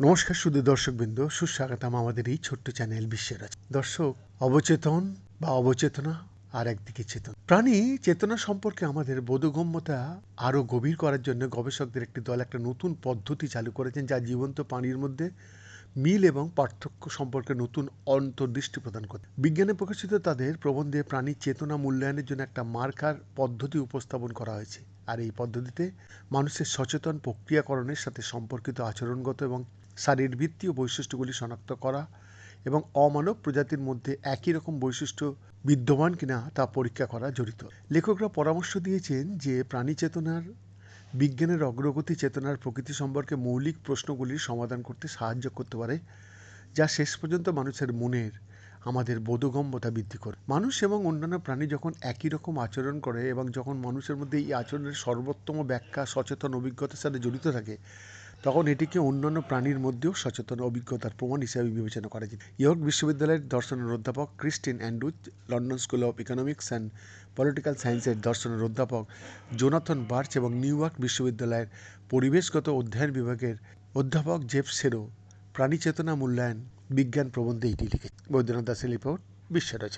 নমস্কার শুধু দর্শকবৃন্দ, সুস্বাগতম আমাদের এই ছোট্ট চ্যানেল বিশ্বের। দর্শক, অবচেতন বা অবচেতনা আর একদিকে চেতন প্রাণী চেতনা সম্পর্কে আমাদের বোধগম্যতা আরও গভীর করার জন্য গবেষকদের একটি দল একটা নতুন পদ্ধতি চালু করেছেন যা জীবন্ত প্রাণীর মধ্যে মিল এবং পার্থক্য সম্পর্কে নতুন অন্তর্দৃষ্টি প্রদান করে। বিজ্ঞানে প্রকাশিত তাদের প্রবন্ধে প্রাণীর চেতনা মূল্যায়নের জন্য একটা মার্কার পদ্ধতি উপস্থাপন করা হয়েছে। আর এই পদ্ধতিতে মানুষের সচেতন প্রক্রিয়াকরণের সাথে সম্পর্কিত আচরণগত এবং শারীরবৃত্তীয় বৈশিষ্ট্যগুলি শনাক্ত করা এবং অমানব প্রজাতির মধ্যে একই রকম বৈশিষ্ট্য বিদ্যমান কিনা তা পরীক্ষা করা জড়িত। লেখকরা পরামর্শ দিয়েছেন যে প্রাণী চেতনার বিজ্ঞানের অগ্রগতি চেতনার প্রকৃতি সম্পর্কে মৌলিক প্রশ্নগুলির সমাধান করতে সাহায্য করতে পারে, যা শেষ পর্যন্ত মানুষের মনের, আমাদের বোধগম্যতা বৃদ্ধি করে। মানুষ এবং অন্যান্য প্রাণী যখন একই রকম আচরণ করে এবং যখন মানুষের মধ্যে এই আচরণের সর্বোত্তম ব্যাখ্যা, সচেতন অভিজ্ঞতার সাথে জড়িত থাকে তখন এটিকে অন্যান্য প্রাণীর মধ্যেও সচেতন অভিজ্ঞতার প্রমাণ হিসেবে বিবেচনা করা যায়। ইয়র্ক বিশ্ববিদ্যালয়ের দর্শনের অধ্যাপক Christine Andrews, London School of Economics and Political সায়েন্সের দর্শনের অধ্যাপক জোনাথন বার্চ এবং নিউ ইয়র্ক বিশ্ববিদ্যালয়ের পরিবেশগত অধ্যয়ন বিভাগের অধ্যাপক জেফ সেরো প্রাণী চেতনা মূল্যায়ন বিজ্ঞান প্রবন্ধে এটি লিখেছে বৈদ্যনাথ দাসের রিপোর্ট বিশ্ব রচনা।